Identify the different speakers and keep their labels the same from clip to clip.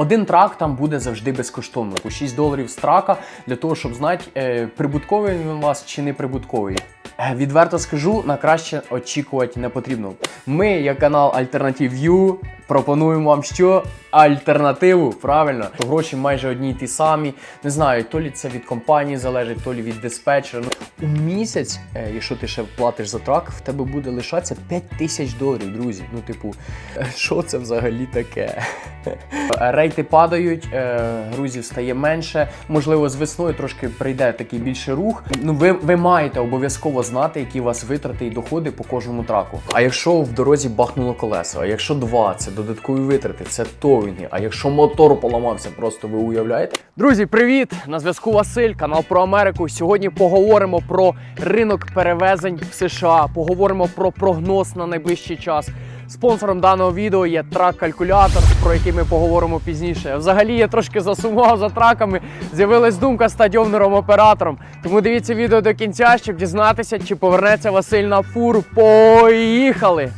Speaker 1: Один трак там буде завжди безкоштовно, по 6 доларів з трака, для того, щоб знати, е, прибутковий він у вас чи не прибутковий. Е, Відверто скажу, на краще очікувати не потрібно. Ми, як канал Alternative View, пропонуємо вам що? Альтернативу, правильно? Гроші майже одні й ті самі. Не знаю, то лі це від компанії залежить, то лі від диспетчера. Ну, у місяць, е, якщо ти ще платиш за трак, в тебе буде лишатися 5 тисяч доларів, друзі. Ну, типу, е, що це взагалі таке? Рейти падають, е, грузів стає менше. Можливо, з весною трошки прийде такий більший рух. Ну, ви, ви маєте обов'язково знати, які у вас витрати і доходи по кожному траку. А якщо в дорозі бахнуло колесо, а якщо два, це додаткові витрати, це товінги. А якщо мотор поламався, просто ви уявляєте? Друзі, привіт! На зв'язку Василь, канал про Америку. Сьогодні поговоримо про ринок перевезень в США. Поговоримо про прогноз на найближчий час. Спонсором даного відео є трак-калькулятор, про який ми поговоримо пізніше. Взагалі я трошки засумував за траками. З'явилась думка стати овнером-оператором. Тому дивіться відео до кінця, щоб дізнатися, чи повернеться Василь на фуру. Поїхали!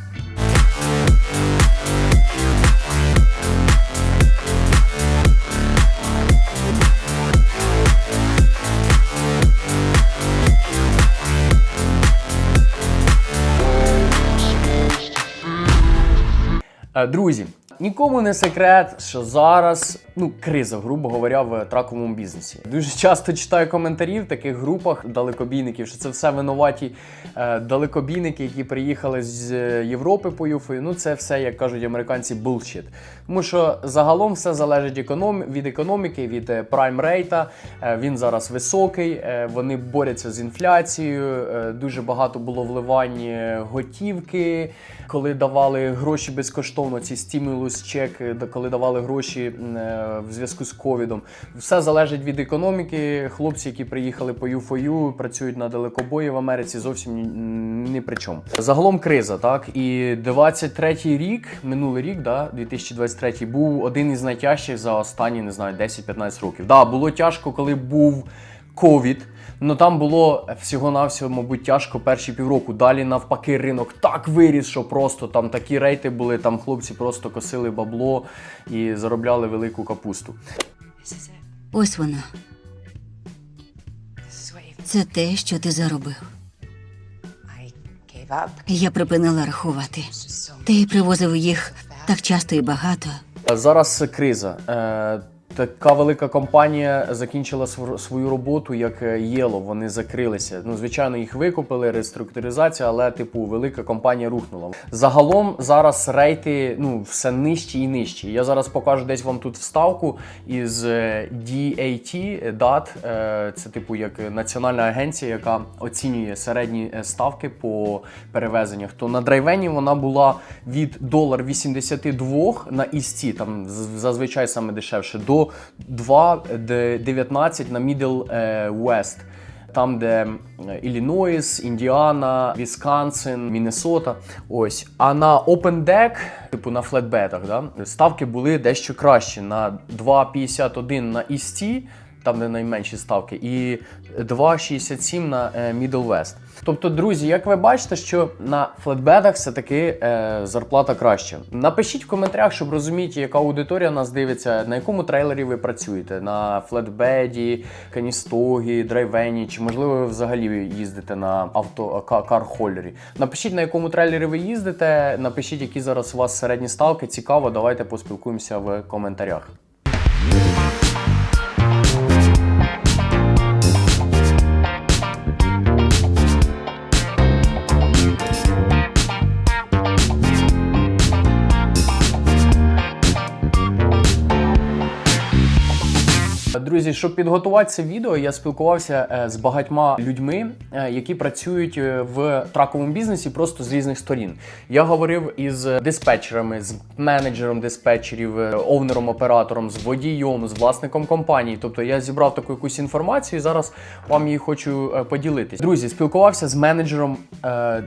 Speaker 1: Друзі, нікому не секрет, що зараз ну криза, грубо говоря, в траковому бізнесі. Дуже часто читаю коментарі в таких групах далекобійників, що це все винуваті е, далекобійники, які приїхали з е, Європи по ЮФО. Ну це все, як кажуть американці, bullshit. Тому що загалом все залежить економ... від економіки, від е, прайм рейта. Е, він зараз високий. е, вони борються з інфляцією. е, дуже багато було вливань е, готівки, коли давали гроші безкоштовно. Ці стимулус чек, коли давали гроші е, в зв'язку з ковідом. Все залежить від економіки. Хлопці, які приїхали по U4U, працюють на далекобої в Америці, зовсім ні при чому. Загалом криза, так і 23-й рік, минулий рік, да, 2023 був один із найтяжчих за останні, не знаю, 10-15 років. Да, було тяжко, коли був ковід. Ну там було всього-навсього, мабуть, тяжко перші півроку. Далі навпаки, ринок так виріс, що просто там такі рейти були. Там хлопці просто косили бабло і заробляли велику капусту.
Speaker 2: Ось вона. Це те, що ти заробив. Я припинила рахувати. Ти привозив їх так часто і багато.
Speaker 1: Зараз криза. Е, Така велика компанія закінчила свою роботу, як е, Єло. Вони закрилися. Ну, звичайно, їх викупили, реструктуризація, але типу велика компанія рухнула. Загалом зараз рейти ну все нижчі і нижчі. Я зараз покажу десь вам тут вставку із е, DAT, DAT, е, це типу як національна агенція, яка оцінює середні е, ставки по перевезеннях. То на драйвені вона була від долар 82 на істі, там зазвичай саме дешевше, до 2,19 на Middle е, West. Там, де Іллінойс, Індіана, Вісконсин, Міннесота. Ось. А на Open Deck, типу на флетбетах, да, ставки були дещо кращі. На 2,51 на EST, там де найменші ставки, і 2,67 на е, Middle West. Тобто, друзі, як ви бачите, що на флетбедах все-таки е, зарплата краща. Напишіть в коментарях, щоб розуміти, яка аудиторія нас дивиться, на якому трейлері ви працюєте. На флетбеді, каністогі, драйвені, чи можливо ви взагалі їздите на авто ка- кархоллері. Напишіть, на якому трейлері ви їздите. Напишіть, які зараз у вас середні ставки. Цікаво, давайте поспілкуємося в коментарях. Друзі, щоб підготувати це відео, я спілкувався е, з багатьма людьми, е, які працюють е, в траковому бізнесі просто з різних сторін. Я говорив із диспетчерами, з менеджером диспетчерів, овнером, оператором, з водієм, з власником компанії. Тобто я зібрав таку якусь інформацію і зараз вам її хочу поділитись. Друзі, спілкувався з менеджером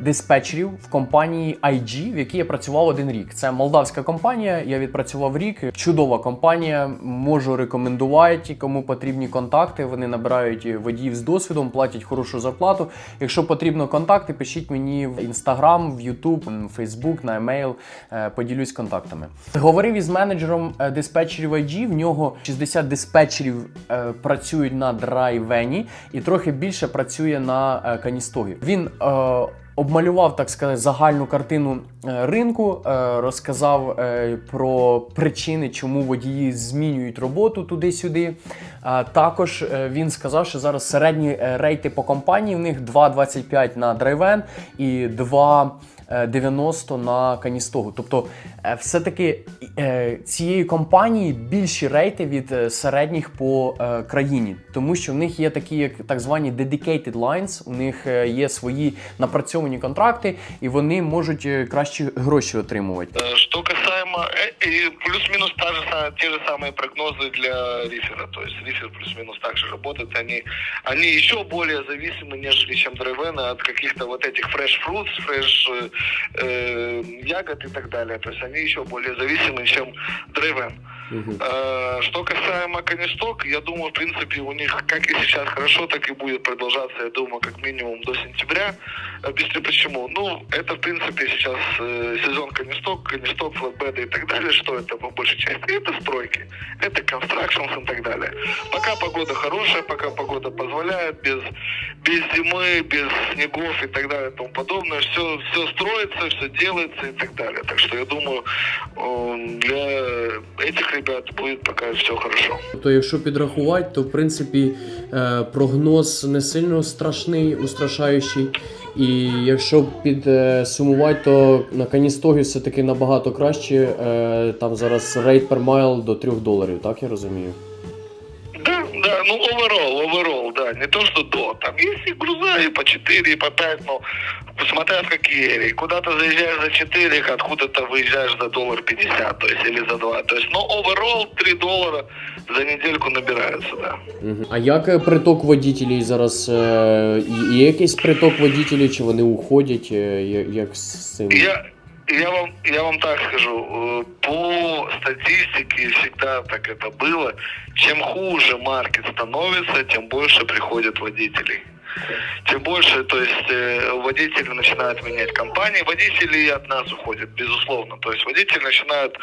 Speaker 1: диспетчерів в компанії IG, в якій я працював один рік. Це молдавська компанія. Я відпрацював рік. Чудова компанія. Можу рекомендувати. відкриті. Кому потрібні контакти, вони набирають водіїв з досвідом, платять хорошу зарплату. Якщо потрібно контакти, пишіть мені в інстаграм, в Ютуб, Фейсбук, на емейл. Поділюсь контактами. Говорив із менеджером е, диспетчерів IG. В нього 60 диспетчерів е, працюють на драйвені і трохи більше працює на е, каністогі. Він обмалював, так сказати, загальну картину е, ринку, е, розказав е, про причини, чому водії змінюють роботу туди-сюди. Також він сказав, що зараз середні рейти по компанії в них 2,25 на драйвен і 2,90 на каністогу. Тобто, е, все-таки е, цієї компанії більші рейти від е, середніх по е, країні, тому що в них є такі, як так звані dedicated lines, у них е, є свої напрацьовані контракти, і вони можуть е, кращі гроші отримувати.
Speaker 3: Э, Что касаемо, э, и плюс-минус та же, са- те же самые прогнозы для рифера. То есть рифер плюс-минус так же работает. Они, они еще более зависимы, нежели чем драйвены от каких-то вот этих fresh fruits, fresh э, э, ягод и так далее. То есть они еще более зависимы, чем драйвен. Э, Что касаемо Конесток, я думаю, в принципе, у них как и сейчас хорошо, так и будет продолжаться, я думаю, как минимум до сентября. Объясню почему. Ну, это, в принципе, сейчас э, сезон Конесток, Конесток, флотбеды и так далее. Что это по большей части? Это стройки, это constructions и так далее. Пока погода хорошая, пока погода позволяет, без, без зимы, без снегов и так далее и тому подобное, все, все строится, все делается и так далее. Так что я думаю, э, для этих ребят будет пока все хорошо.
Speaker 1: Тобто, якщо підрахувати, то в принципі е, прогноз не сильно страшний, устрашаючий. І якщо підсумувати, то на каністогі все-таки набагато краще. Е, там зараз рейд per mile до 3 доларів, так я розумію.
Speaker 3: Да, да, ну оверол, оверол, да, не то что до. Там есть и груза, и по 4, и по 5, но смотря в эрии. Куда-то заезжаешь за 4, откуда-то выезжаешь за доллар 50, то есть, или за 2. То есть, ну, оверол 3 доллара за недельку набирается, да.
Speaker 1: Мгм. А як е, приток водітелів зараз? Е, є- є якийсь приток водітелів, чи вони уходять? Е, я- як з цим?
Speaker 3: Я, я, вам, я вам так скажу, э, по статистике всегда так это было. Чем хуже маркет становится, тем больше приходят водителей. Тем больше, то есть э, водители начинают менять компании, водители и от нас уходят, безусловно. То есть водители начинают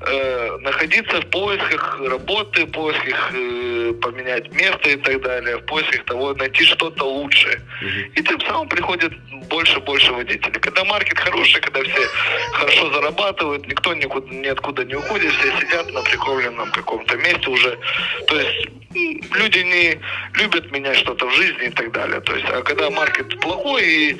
Speaker 3: э, находиться в поисках работы, в поисках э, поменять место и так далее, в поисках того, найти что-то лучшее. И тем самым приходит больше и больше водителей. Когда маркет хороший, когда все хорошо зарабатывают, никто никуда, ниоткуда не уходит, все сидят на прикровленном каком-то месте уже. То есть люди не любят менять что-то в жизни и так далее. То есть, а когда маркет плохой и,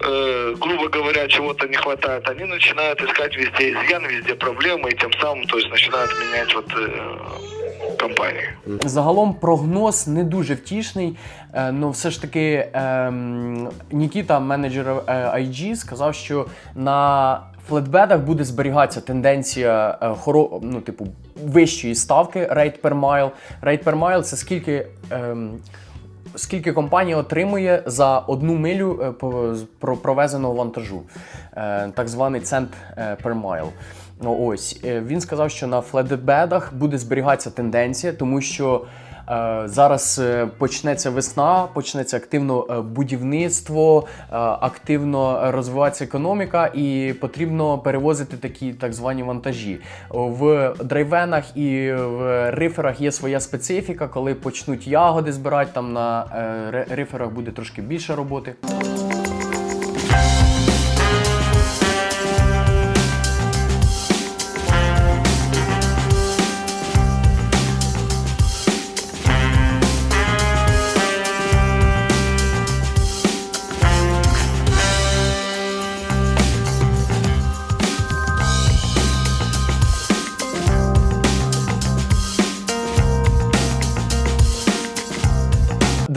Speaker 3: э, грубо говоря, чего-то не хватает, они начинают искать везде изъян, везде проблемы, и тем самым, то есть, начинают менять вот э, компании.
Speaker 1: Загалом прогноз не дуже втішний. але все ж таки ем, Нікіта, менеджер е, IG, сказав, що на флетбедах буде зберігатися тенденція е, хоро, ну, типу, вищої ставки rate per mile. Rate per mile – це скільки. Ем, Скільки компанія отримує за одну милю е, про провезеного вантажу, Е, так званий цент е, per mile. Ну, ось він сказав, що на флетбедах буде зберігатися тенденція, тому що зараз е, почнеться весна, почнеться активно е, будівництво, е, активно розвивається економіка, і потрібно перевозити такі так звані вантажі. В драйвенах і в риферах є своя специфіка, коли почнуть ягоди збирати, там на е, риферах буде трошки більше роботи.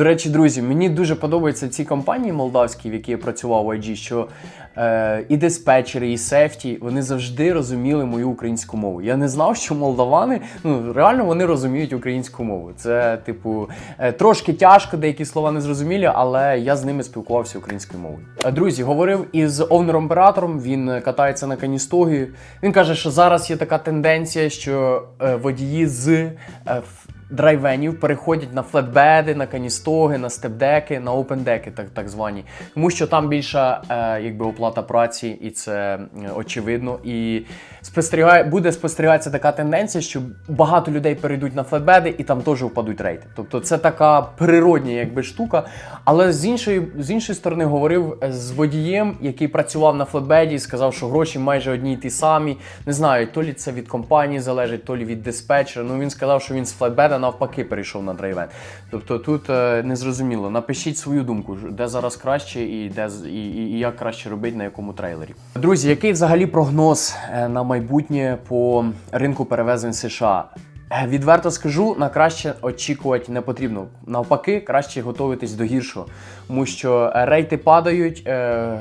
Speaker 1: До речі, друзі, мені дуже подобаються ці компанії молдавські, в які я працював в IG, що е, і диспетчери, і сефті, вони завжди розуміли мою українську мову. Я не знав, що молдавани ну реально вони розуміють українську мову. Це, типу, е, трошки тяжко, деякі слова не зрозумілі, але я з ними спілкувався українською мовою. Друзі, говорив із овнером-оператором, він е, катається на каністогі. Він каже, що зараз є така тенденція, що е, водії з е, драйвенів переходять на флетбеди, на каністоги, на степдеки, на опендеки, так, так звані. Тому що там більша е, якби, оплата праці, і це е, очевидно. І спостерігає, буде спостерігатися така тенденція, що багато людей перейдуть на флетбеди і там теж впадуть рейти. Тобто це така природня якби, штука. Але з іншої, з іншої сторони говорив з водієм, який працював на флетбеді, сказав, що гроші майже одні й ті самі. Не знаю, то лі це від компанії залежить, то лі від диспетчера. Ну він сказав, що він з флетбеда навпаки перейшов на драйвен. Тобто тут е, незрозуміло. Напишіть свою думку, де зараз краще і де і, і, і як краще робити на якому трейлері. Друзі, який взагалі прогноз е, на майбутнє по ринку перевезень США? Е, Відверто скажу, на краще очікувати не потрібно. Навпаки, краще готуватись до гіршого, тому що рейти падають,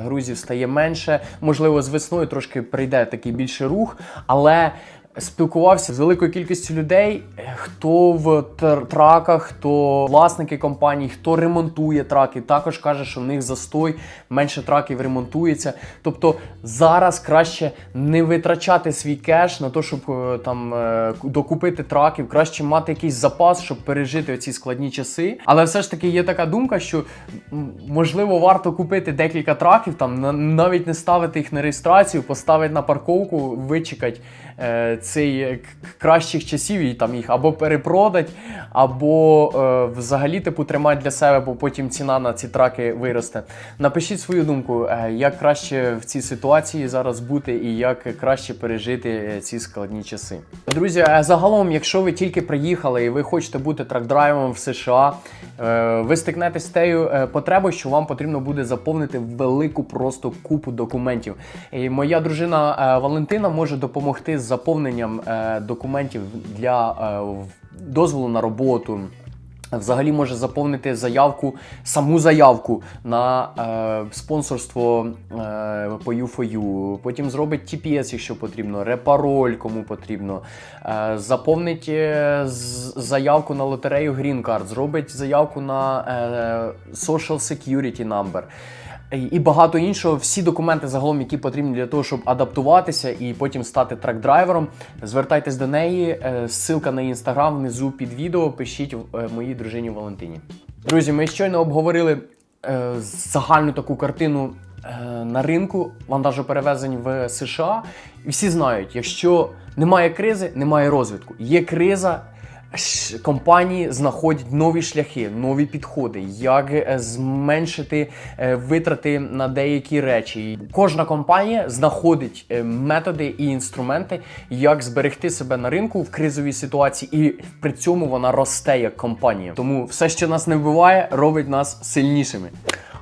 Speaker 1: грузів стає менше. Можливо, з весною трошки прийде такий більший рух, але. Спілкувався з великою кількістю людей, е, хто в траках, хто власники компаній, хто ремонтує траки. Також каже, що в них застой, менше траків ремонтується. Тобто зараз краще не витрачати свій кеш на те, щоб е, там е, докупити траків, краще мати якийсь запас, щоб пережити оці складні часи. Але все ж таки є така думка, що можливо варто купити декілька траків, там навіть не ставити їх на реєстрацію, поставити на парковку, вичекати е, цей е, кращих часів і там їх або перепродать, або е, взагалі типу тримати для себе, бо потім ціна на ці траки виросте. Напишіть свою думку, е, як краще в цій ситуації зараз бути і як краще пережити е, ці складні часи. Друзі, загалом, якщо ви тільки приїхали і ви хочете бути трак-драйвером в США, ви стикнетесь з тією е, потребою, що вам потрібно буде заповнити велику просто купу документів. І моя дружина е, Валентина може допомогти з заповненням е, документів для е, дозволу на роботу. Взагалі може заповнити заявку, саму заявку на е, спонсорство е, по U4U. Потім зробить TPS, якщо потрібно, репароль, кому потрібно. Е, заповнить е, заявку на лотерею Green Card, зробить заявку на е, Social Security Number. І- І багато іншого, всі документи загалом, які потрібні для того, щоб адаптуватися і потім стати трек-драйвером. Звертайтесь до неї. е, Ссылка на інстаграм внизу під відео. Пишіть е, моїй дружині Валентині. Друзі, ми щойно обговорили е, загальну таку картину е, на ринку вантажоперевезень в США. І всі знають, якщо немає кризи, немає розвитку. Є криза. Компанії знаходять нові шляхи, нові підходи, як е, зменшити е, витрати на деякі речі. Кожна компанія знаходить е, методи і інструменти, як зберегти себе на ринку в кризовій ситуації, і при цьому вона росте як компанія. Тому все, що нас не вбиває, робить нас сильнішими.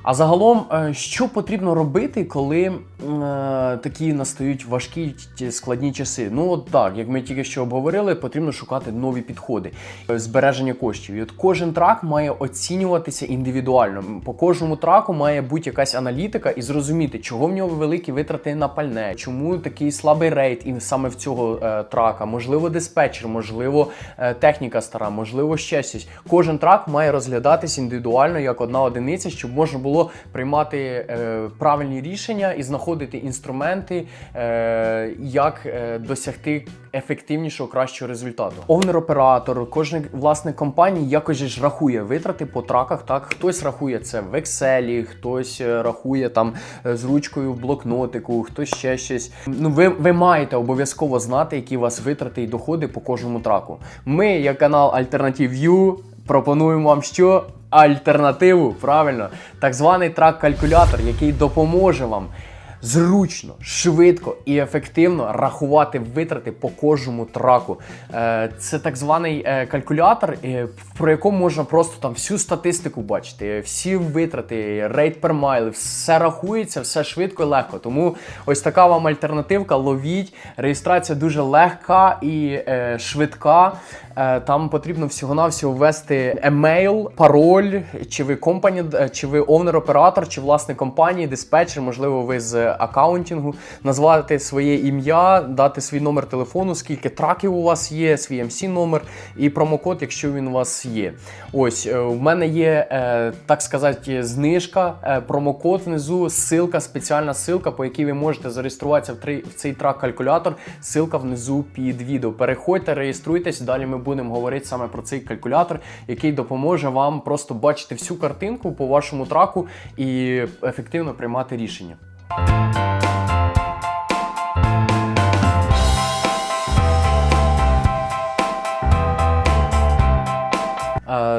Speaker 1: А загалом, е, що потрібно робити, коли е, такі настають важкі складні часи? Ну от так, як ми тільки що обговорили, потрібно шукати нові підходи, е, збереження коштів. І от кожен трак має оцінюватися індивідуально. По кожному траку має бути якась аналітика і зрозуміти, чого в нього великі витрати на пальне, чому такий слабий рейт і саме в цього е, трака, можливо, диспетчер, можливо, е, техніка стара, можливо, ще щось. Кожен трак має розглядатись індивідуально як одна одиниця, щоб можна було приймати е, правильні рішення і знаходити інструменти, е, як е, досягти ефективнішого, кращого результату. Овнер-оператор, кожен власник компанії якось ж рахує витрати по траках. Так, хтось рахує це в Excel, хтось е, рахує там е, з ручкою в блокнотику, хтось ще щось. Ну, ви, ви маєте обов'язково знати, які у вас витрати і доходи по кожному траку. Ми, як канал Alternative View, пропонуємо вам що? Альтернативу, правильно, так званий трак-калькулятор, який допоможе вам зручно, швидко і ефективно рахувати витрати по кожному траку. Е, Це так званий е, калькулятор, е, про якому можна просто там всю статистику бачити, всі витрати, рейт per mile, все рахується, все швидко і легко. Тому ось така вам альтернативка. Ловіть. Реєстрація дуже легка і швидка. Там потрібно всього-навсього ввести емейл, пароль, чи ви компані, чи ви овнер-оператор, чи власник компанії, диспетчер, можливо, ви з е, акаунтингу, назвати своє ім'я, дати свій номер телефону, скільки траків у вас є, свій MC номер і промокод, якщо він у вас є. Ось е, в мене є, е, так сказати, знижка, е, промокод внизу, ссылка, спеціальна ссылка, по якій ви можете зареєструватися в, три- в цей трак-калькулятор. Ссылка внизу під відео. Переходьте, реєструйтесь. Далі ми будемо говорити саме про цей калькулятор, який допоможе вам просто бачити всю картинку по вашому траку і ефективно приймати рішення. Е,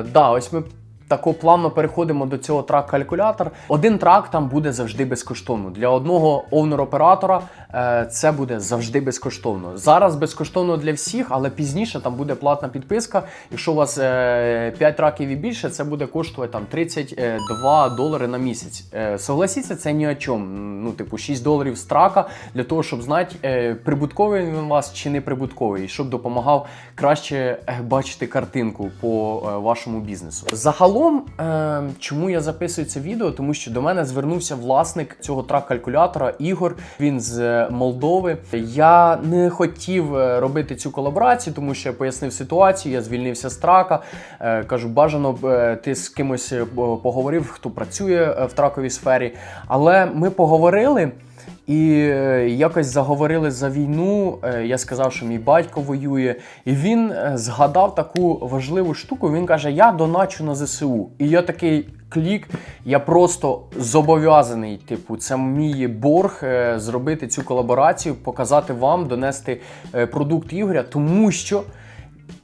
Speaker 1: да, ось ми тако плавно переходимо до цього трак-калькулятора. Один трак там буде завжди безкоштовно. Для одного овнер-оператора е, це буде завжди безкоштовно. Зараз безкоштовно для всіх, але пізніше там буде платна підписка. Якщо у вас е, 5 траків і більше, це буде коштувати там 32 долари на місяць. Е, согласіться, це ні о чому. Ну, типу, 6 доларів з трака для того, щоб знати, е, прибутковий він у вас чи не прибутковий, щоб допомагав краще е, бачити картинку по е, вашому бізнесу. Загалом, е, чому я записую це відео? Тому що до мене звернувся власник цього трак-калькулятора Ігор. Він з е, Молдови. Я не хотів е, робити цю колаборацію, тому що я пояснив ситуацію. Я звільнився з трака. Е, кажу, бажано б е, ти з кимось поговорив, хто працює в траковій сфері. Але ми поговорили. І е, якось заговорили за війну. Е, Я сказав, що мій батько воює, і він е, згадав таку важливу штуку. Він каже: Я доначу на ЗСУ. І я такий клік. Я просто зобов'язаний. Типу, це мій борг зробити цю колаборацію, показати вам, донести продукт Ігоря, тому що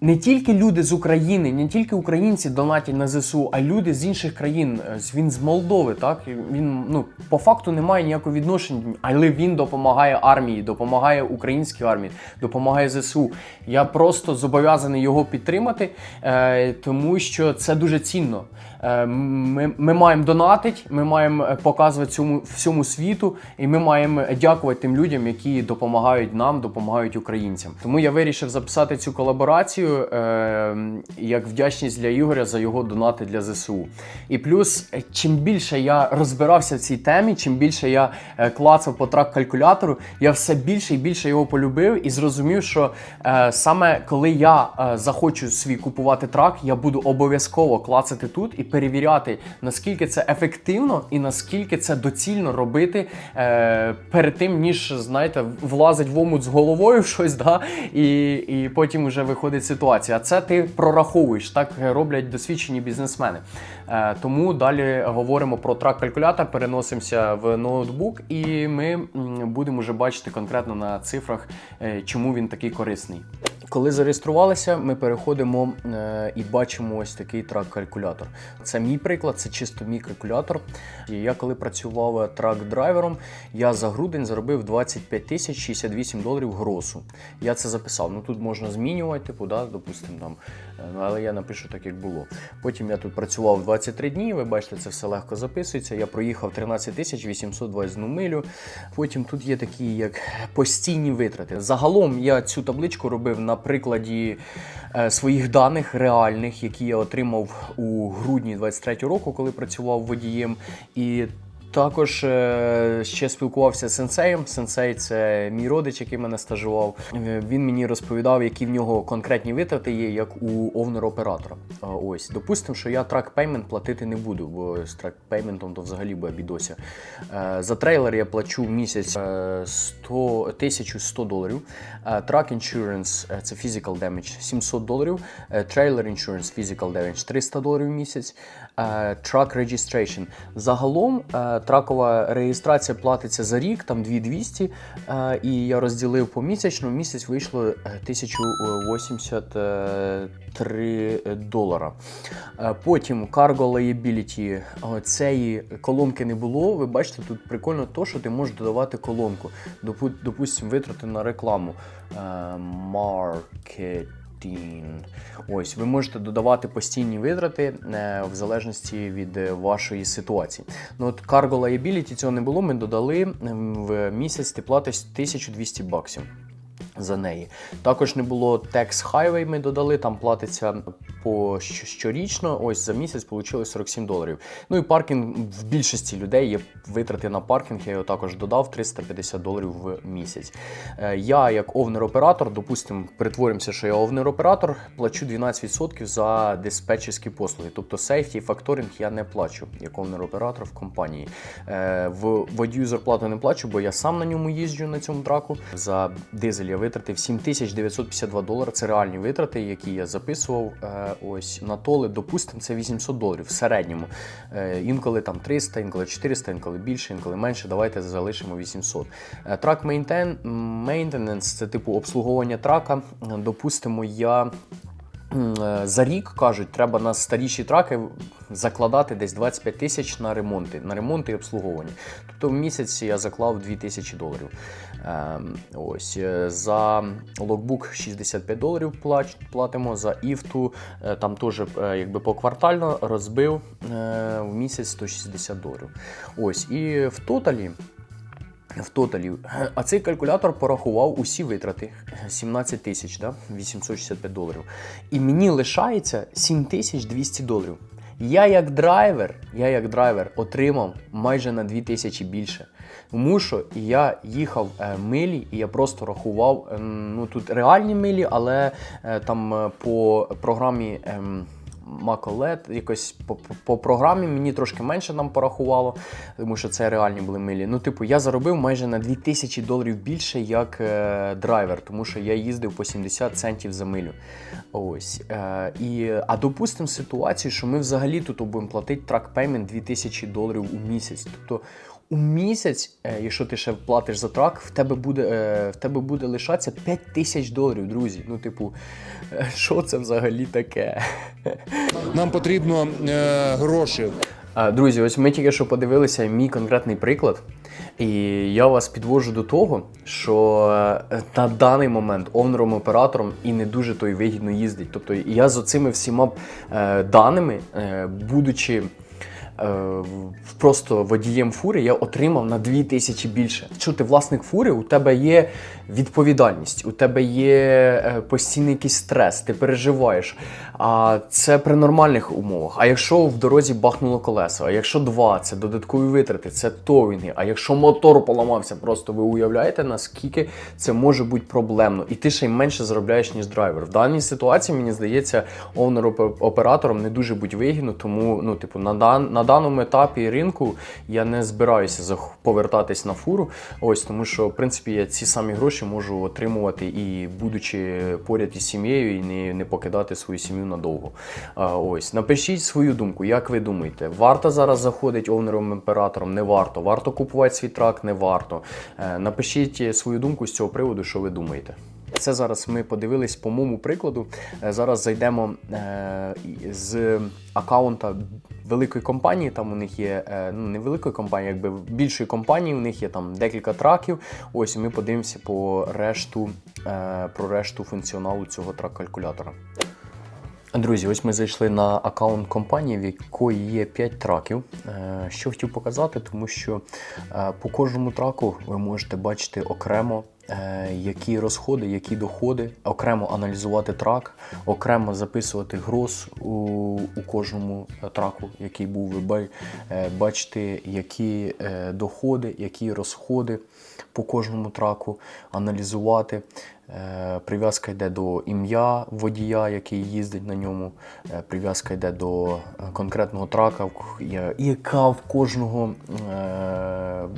Speaker 1: не тільки люди з України, не тільки українці донатять на ЗСУ, а люди з інших країн. Е, Він з Молдови, так він ну по факту не має ніякого відношення, але він допомагає армії, допомагає українській армії, допомагає ЗСУ. Я просто зобов'язаний його підтримати, е, тому що це дуже цінно. Е, Ми, ми маємо донатити, ми маємо е, показувати цьому всьому світу, і ми маємо дякувати тим людям, які допомагають нам, допомагають українцям. Тому я вирішив записати цю колаборацію е, як вдячність для Ігоря за його донати для ЗСУ. І плюс, е, чим більше я розбирався в цій темі, чим більше я клацав по трак-калькулятору, я все більше і більше його полюбив і зрозумів, що е, саме коли я захочу свій купувати трак, я буду обов'язково клацати тут і перевіряти, наскільки це ефективно і наскільки це доцільно робити е, перед тим, ніж знаєте, влазить в омут з головою в щось, да, і, і потім вже виходить ситуація. А це ти прораховуєш, так роблять досвідчені бізнесмени. Е, тому далі говоримо про трак-калькулятор, переносимося в ноутбук, і ми будемо вже бачити конкретно на цифрах, е, чому він такий корисний. Коли зареєструвалися, ми переходимо е, і бачимо ось такий трак-калькулятор. Це мій приклад, це чисто мій калькулятор. Я коли працював трак-драйвером, я за грудень заробив 25 тисяч 68 доларів гросу. Я це записав. Ну тут можна змінювати, типу, да, допустимо, там, е, ну, але я напишу так, як було. Потім я тут працював 23 дні. Ви бачите, це все легко записується. Я проїхав 13 тисяч 821 милю. Потім тут є такі як постійні витрати. Загалом я цю табличку робив на прикладі е, своїх даних реальних, які я отримав у грудні 23 року, коли працював водієм. І також е, ще спілкувався з сенсеєм. Сенсей це мій родич, який мене стажував. Е, Він мені розповідав, які в нього конкретні витрати є, як у овнер-оператора. Ось, допустимо, що я трак пеймент платити не буду, бо з трак пейментом то взагалі буде бідося. Е, За трейлер я плачу місяць е, 100, 1100 доларів. Insurance е, це physical damage 700 доларів. Trailer Insurance Physical Damage 300 доларів в місяць. Е, Truck Registration. Загалом е, тракова реєстрація платиться за рік, там 2200, е, і я розділив помісячно. В місяць вийшло е, 1083 долара. Потім Cargo Liability. Цієї колонки не було. Ви бачите, тут прикольно то, що ти можеш додавати колонку. Допустимо, витрати на рекламу. Е, Market. Ось, ви можете додавати постійні витрати е, в залежності від е, вашої ситуації. Ну от Cargo Liability цього не було. Ми додали в місяць ти платиш 1200 баксів. За неї. Також не було Tax Highway, ми додали, там платиться по щорічно, ось за місяць вийшло 47 доларів. Ну і паркінг в більшості людей є витрати на паркінг, я його також додав 350 доларів в місяць. Е, Я, як овнер-оператор, допустимо, перетворимося, що я овнер-оператор, плачу 12% за диспетчерські послуги. Тобто сейфті і факторинг я не плачу як овнер-оператор в компанії. Е, В водію зарплату не плачу, бо я сам на ньому їжджу на цьому траку. За дизель я витратив 7952 долари. Це реальні витрати, які я записував. Е, Ось на толи, допустимо, це 800 доларів в середньому. Е, Інколи там 300, інколи 400, інколи більше, інколи менше. Давайте залишимо 800. Е, Трак maintenance – це типу обслуговування трака. Допустимо, я за рік кажуть, треба на старіші траки закладати десь 25 тисяч на ремонти, на ремонти і обслуговування. Тобто в місяць я заклав 2 тисячі доларів. Ем, ось е, за локбук 65 доларів платимо. За іфту е, там теж е, якби поквартально розбив е, в місяць 160 доларів. Ось і в тоталі. В тоталі. А цей калькулятор порахував усі витрати 17 тисяч, да? 865 доларів. І мені лишається 7200 доларів. Я як драйвер, я як драйвер отримав майже на 2000 більше. Тому що я їхав е, милі, і я просто рахував. е, ну тут реальні милі, але е, там е, по програмі. Ем, Маколет, якось по, по, програмі мені трошки менше нам порахувало, тому що це реальні були милі. Ну, типу, я заробив майже на 2000 доларів більше як е, драйвер, тому що я їздив по 70 центів за милю. Ось. Е, і, а допустимо ситуацію, що ми взагалі тут будемо платити трак пеймент 2000 доларів у місяць. Тобто у місяць, е, якщо ти ще платиш за трак, в тебе буде, е, в тебе буде лишатися 5 тисяч доларів, друзі. Ну, типу, е, що це взагалі таке?
Speaker 4: Нам потрібно е, гроші.
Speaker 1: Друзі, ось ми тільки що подивилися мій конкретний приклад, і я вас підвожу до того, що на даний момент овнером-оператором і не дуже то й вигідно їздить. Тобто я з оцими всіма даними, будучи просто водієм фури, я отримав на 2000 більше. Що ти власник фури, у тебе є відповідальність, у тебе є е, постійний якийсь стрес, ти переживаєш. А це при нормальних умовах. А якщо в дорозі бахнуло колесо, а якщо два, це додаткові витрати, це товінги. А якщо мотор поламався, просто ви уявляєте, наскільки це може бути проблемно, і ти ще й менше заробляєш, ніж драйвер. В даній ситуації мені здається, овнер-оператором не дуже будь вигідно, тому ну, типу, на, дан, на даному етапі ринку я не збираюся повертатись на фуру. Ось тому, що в принципі я ці самі гроші можу отримувати і будучи поряд із сім'єю, і не, не покидати свою сім'ю надовго. А, ось напишіть свою думку, як ви думаєте, варто зараз заходити овнером оператором? Не варто. Варто купувати свій трак, не варто. Е, Напишіть свою думку з цього приводу, що ви думаєте. Це зараз ми подивились по моєму прикладу. Е, Зараз зайдемо е, з аккаунта великої компанії. Там у них є е, ну не великої компанії, якби більшої компанії. У них є там декілька траків. Ось ми подивимося по решту е, про решту функціоналу цього трак-калькулятора. Друзі, ось ми зайшли на аккаунт компанії, в якої є 5 траків. Е, Що хотів показати, тому що по кожному траку ви можете бачити окремо, які розходи, які доходи, окремо аналізувати трак, окремо записувати гроз у, у кожному е, траку, який був. Ви ба- е, які е, доходи, які розходи по кожному траку, аналізувати. Е, Прив'язка йде до ім'я водія, який їздить на ньому. Е, Прив'язка йде до е, конкретного трака, яка в кожного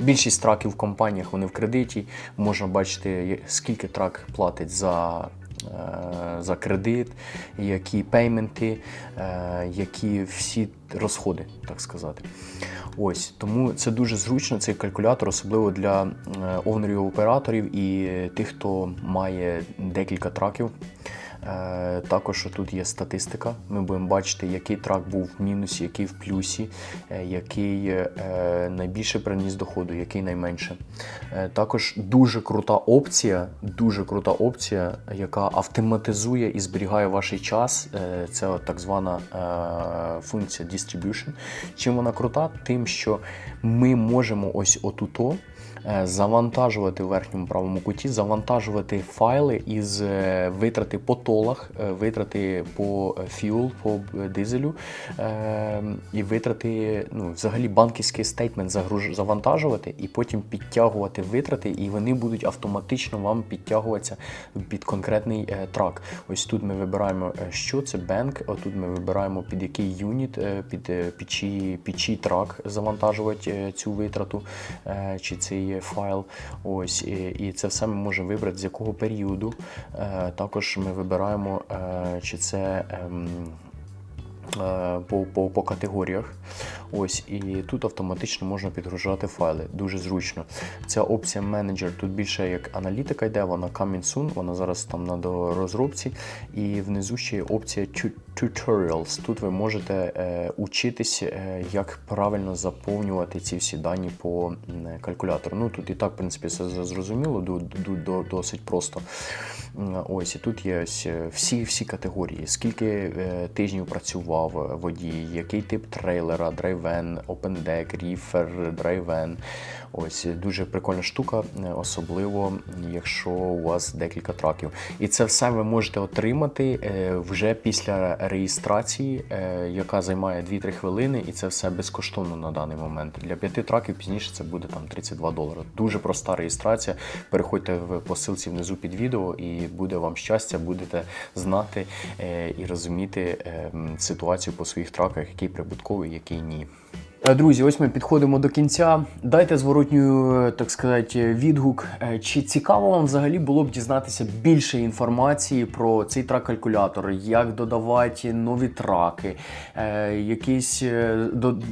Speaker 1: більшість траків в компаніях вони в кредиті. Можна бачити, скільки трак платить за. Е, За кредит, які пейменти, е, які всі розходи, так сказати. Ось тому це дуже зручно, цей калькулятор, особливо для е, овнерів операторів і тих, хто має декілька траків. Е, Також тут є статистика. Ми будемо бачити, який трак був в мінусі, який в плюсі, е, який е, найбільше приніс доходу, який найменше. Також дуже крута опція, дуже крута опція, яка автоматизує і зберігає ваш час. Це так звана функція distribution. Чим вона крута? Тим, що ми можемо ось отуто завантажувати в верхньому правому куті, завантажувати файли із е, витрати по толах, е, витрати по е, фюл, по е, дизелю е, і витрати, ну, взагалі банківський стейтмент завантажувати і потім підтягувати витрати, і вони будуть автоматично вам підтягуватися під конкретний е, трак. Ось тут ми вибираємо, е, що це бенк, отут ми вибираємо під який юніт, е, під, е, під, чий, під чий трак завантажувати е, цю витрату е, чи цей файл. Ось, і, це все ми можемо вибрати з якого періоду. Е, Також ми вибираємо, е, чи це. ем, е, По, по, по категоріях. Ось, і тут автоматично можна підгружати файли. Дуже зручно. Ця опція менеджер тут більше як аналітика йде, вона coming soon, вона зараз там на розробці. І внизу ще є опція tutorials. Тут ви можете е, учитись, е, як правильно заповнювати ці всі дані по калькулятору. Ну тут і так, в принципі, все зрозуміло, ду- ду- ду- досить просто. Ось і тут є ось е, всі, всі категорії, скільки е, тижнів працював е, водій, який тип трейлера, драйвен, опендек, ріфер, драйвен. Ось е, дуже прикольна штука, е, особливо якщо у вас декілька траків. І це все ви можете отримати е, вже після реєстрації, е, яка займає 2-3 хвилини, і це все безкоштовно на даний момент. Для п'яти траків пізніше це буде там 32 долари. Дуже проста реєстрація. Переходьте в посилці внизу під відео, і буде вам щастя, будете знати е, і розуміти е, ситуацію по своїх траках, який прибутковий, який ні. Е, Друзі, ось ми підходимо до кінця. Дайте зворотню, е, так сказати, відгук. Е, Чи цікаво вам взагалі було б дізнатися більше інформації про цей трак-калькулятор, як додавати нові траки, якісь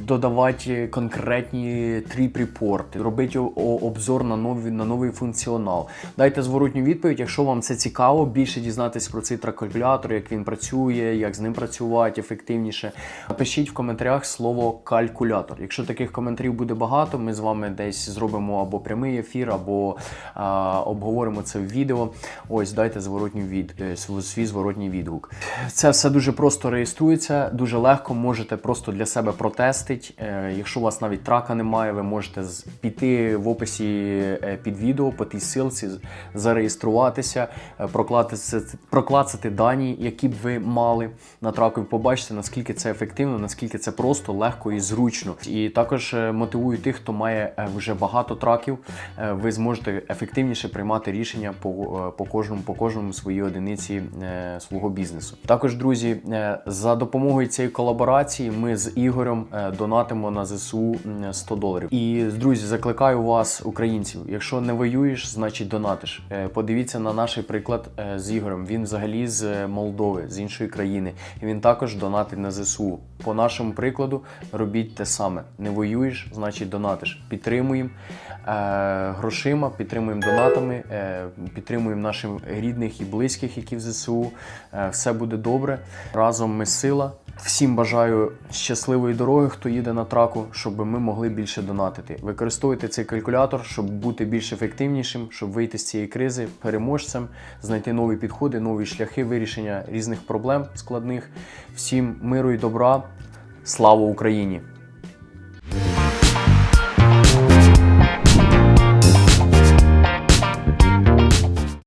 Speaker 1: додавати конкретні тріп-репорти, робити обзор на новий, на новий функціонал. Дайте зворотню відповідь, якщо вам це цікаво, більше дізнатися про цей трак-калькулятор, як він працює, як з ним працювати ефективніше. Пишіть в коментарях слово калькулятор. Якщо таких коментарів буде багато, ми з вами десь зробимо або прямий ефір, або а, обговоримо це в відео. Ось дайте зворотню від е, свій зворотній відгук. Це все дуже просто реєструється, дуже легко. Можете просто для себе протестити. Е, Якщо у вас навіть трака немає, ви можете піти в описі е, під відео по тій силці, зареєструватися, проклацати, проклацати дані, які б ви мали на траку, і побачите, наскільки це ефективно, наскільки це просто, легко і зручно. І також е, мотивую тих, хто має е, вже багато траків. е, Ви зможете ефективніше приймати рішення по, по кожному по кожному своїй одиниці свого бізнесу. Також, друзі, за допомогою цієї колаборації ми з Ігорем донатимо на ЗСУ м, 100 доларів. І друзі, закликаю вас, українців, якщо не воюєш, значить донатиш. Подивіться на наш приклад з Ігорем. Він взагалі з Молдови, з іншої країни. Він також донатить на ЗСУ. По нашому прикладу робіть те саме. Не воюєш, значить донатиш. Підтримуємо е, грошима, підтримуємо донатами, е, підтримуємо наших рідних і близьких, які в ЗСУ. Е, все буде добре. Разом ми сила. Всім бажаю щасливої дороги, хто їде на траку, щоб ми могли більше донатити. Використовуйте цей калькулятор, щоб бути більш ефективнішим, щоб вийти з цієї кризи переможцем, знайти нові підходи, нові шляхи вирішення різних проблем складних. Всім миру і добра. Слава Україні! Yeah.